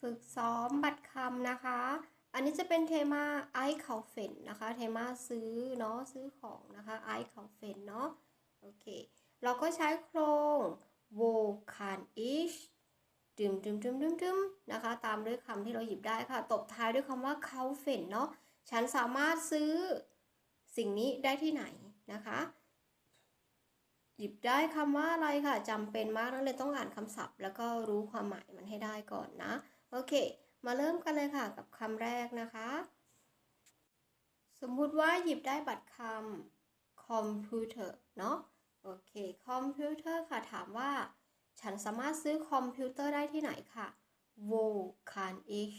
ฝึกซ้อมบัตรคำนะคะ อันนี้จะเป็นเทมาไอเขาเฟนนะคะ เทมาซื้อเนาะซื้อของนะคะไอเขาเฟนเนาะโอเค เราก็ใช้โครงโวคานอิชดึมดึมดึมดึมดึมนะคะ ตามด้วยคำที่เราหยิบได้ค่ะ ตบท้ายด้วยคำว่าเขาเฟนเนาะฉันสามารถซื้อสิ่งนี้ได้ที่ไหนนะคะ หยิบได้คำว่าอะไรค่ะจำเป็นมากนักเรียนต้องอ่านคำศัพท์ แล้วก็รู้ความหมายมันให้ได้ก่อนนะ โอเค มาเริ่มกันเลยค่ะกับคำแรกนะคะ สมมุติว่าหยิบได้บัตรคำคอมพิวเตอร์เนาะโอเคคอมพิวเตอร์ค่ะถามว่า ฉันสามารถซื้อคอมพิวเตอร์ได้ที่ไหนค่ะ wo kann ich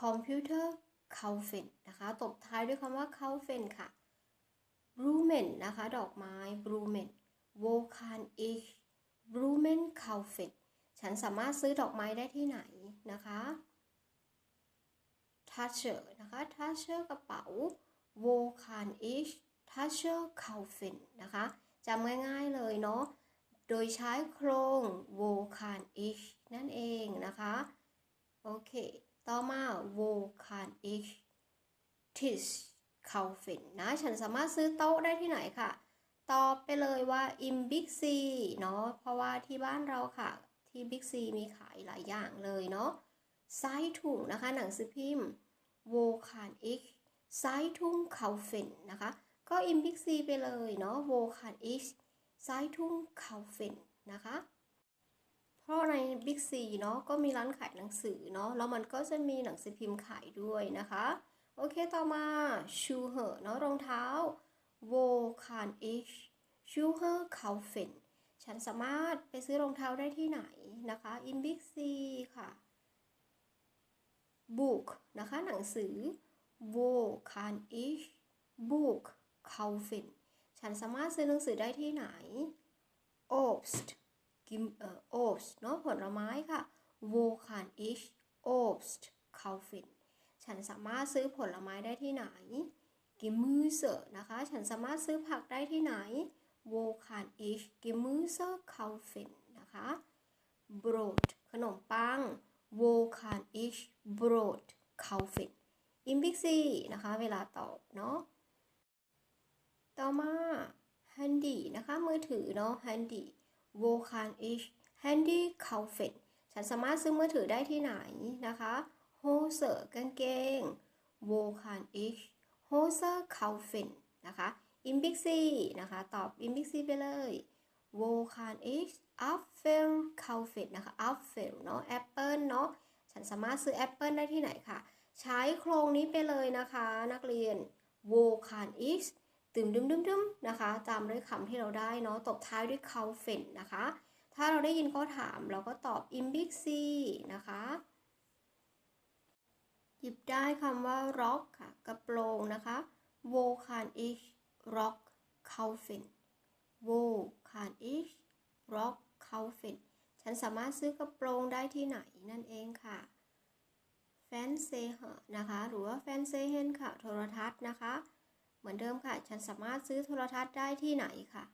Computer kaufen นะคะ ตบท้ายด้วยคำว่า kaufen ค่ะ Blumen นะคะ ดอกไม้ Blumen wo kann ich Blumen kaufen ฉันสามารถซื้อดอกไม้ได้ที่ไหนนะคะ Tasche นะคะ Tasche กระเป๋า wo kann ich Tasche kaufen นะคะจำง่ายๆเลยเนาะ โดยใช้โครง wo kann ich นั่นเองนะคะ โอเค ต่อมา wo kann ich Tisch kaufen นะ ฉันสามารถซื้อโต๊ะได้ที่ไหนค่ะ ตอบไปเลยว่า im big C เนาะ เพราะว่าที่บ้านเราค่ะ ที่ Big C มีขายหลายอย่างเลยเนาะไซถุงนะคะ หนังสือพิมพ์ wo kann ich Zeitung kaufen นะคะ ก็ im Big C ไปเลยเนาะ wo kann ich Zeitung kaufen นะคะเพราะใน Big C เนาะก็มีร้านขายหนังสือเนาะแล้วมันก็จะมีหนังสือพิมพ์ขายด้วยนะคะ โอเคต่อมา Schuhe เนาะรองเท้า wo kann ich Schuhe kaufen ฉันสามารถไปซื้อรองเท้าได้ที่ไหนนะคะ in big C ค่ะ book นะคะ หนังสือ wo kann ich book kaufen ฉันสามารถซื้อหนังสือได้ที่ไหน obst กิมเอ่อ obst เนาะผลไม้ค่ะ wo kann ich obst kaufen ฉันสามารถซื้อผลไม้ได้ที่ไหน Gemüse นะคะ ฉันสามารถซื้อผักได้ที่ไหน wo kann ich user coffin นะคะ broad ขนมปัง volcan ish broad coffin in big C นะคะ เวลาตอบเนาะ ต่อมา handy นะคะ มือถือเนาะ handy volcan ish handy coffin ฉันสามารถซื้อมือถือได้ที่ไหนนะคะ โฮเซอร์กางเกง โวคานอิชโฮเซอร์คาเฟนนะคะ อิมบิกซี่นะคะ ตอบอิมบิกซี่ไปเลย wo kann ich Apfel k a u f e นะคะ Apfel เนาะ Apple เนาะ ฉันสามารถซื้อ Apple ได้ที่ไหนคะใช้โครงนี้ไปเลยนะคะ นักเรียน wo kann ich ตึมดึมดึมดึมนะคะตามด้วยคำที่เราได้เนาะ ตบท้ายด้วย kaufen นะคะ ถ้าเราได้ยินเขาถามเราก็ตอบ in big C นะคะ หยิบได้คำว่า rock ค่ะ กระโปรงนะคะ wo kann ich rock kaufen wo kann ich rock kaufen ฉันสามารถซื้อกระโปรงได้ที่ไหนนั่นเองค่ะ fan s e h e r นะคะ หรือว่า fan s e h e n ค่ะ โทรทัศน์นะคะ เหมือนเดิมค่ะ ฉันสามารถซื้อโทรทัศน์ได้ที่ไหนค่ะ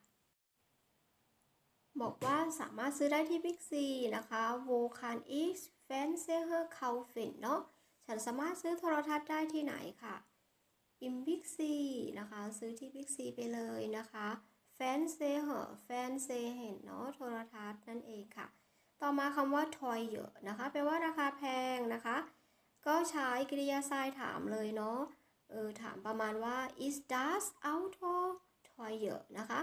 บอกว่าสามารถซื้อได้ที่ Big C นะคะ wo kann ich fan s e h e r kaufen เนาะฉันสามารถซื้อโทรทัศน์ได้ที่ไหนค่ะ in Big C นะคะ ซื้อที่ Big C ไปเลยนะคะ แฟนเซเหอแฟนเซเห็นเนาะโทรทัศน์นั่นเองค่ะ ต่อมาคำว่าทอยเยอะนะคะแปลว่าราคาแพงนะคะ ก็ใช้กริยาทรายถามเลยเนาะเออถามประมาณว่า is das Auto ทอยเยอะนะคะ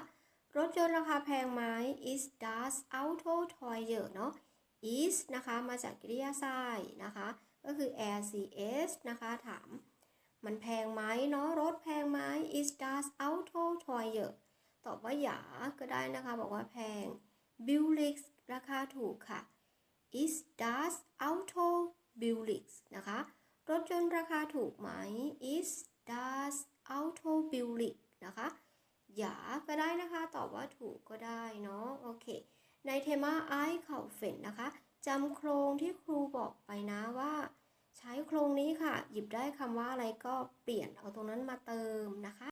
รถยนต์ราคาแพงไหม is das Auto ทอยเยอะเนาะ is นะคะมาจากกริยาทรายนะคะ ก็คือ RCS นะคะถาม มันแพงไหมเนาะรถแพงไหม is das Auto ทอยเยอะ ตอบว่าหยาก็ได้นะคะ บอกว่าแพง billig ราคาถูกค่ะ is das Auto billig นะคะ รถยนต์ราคาถูกไหม is das Auto billig นะคะหยาก็ได้นะคะ ตอบว่าถูกก็ได้เนาะโอเค ในเทมา I เข่าเฟนนะคะจำโครงที่ครูบอกไปนะว่า ใช้โครงนี้ค่ะ หยิบได้คำว่าอะไรก็เปลี่ยนเอาตรงนั้นมาเติมนะคะ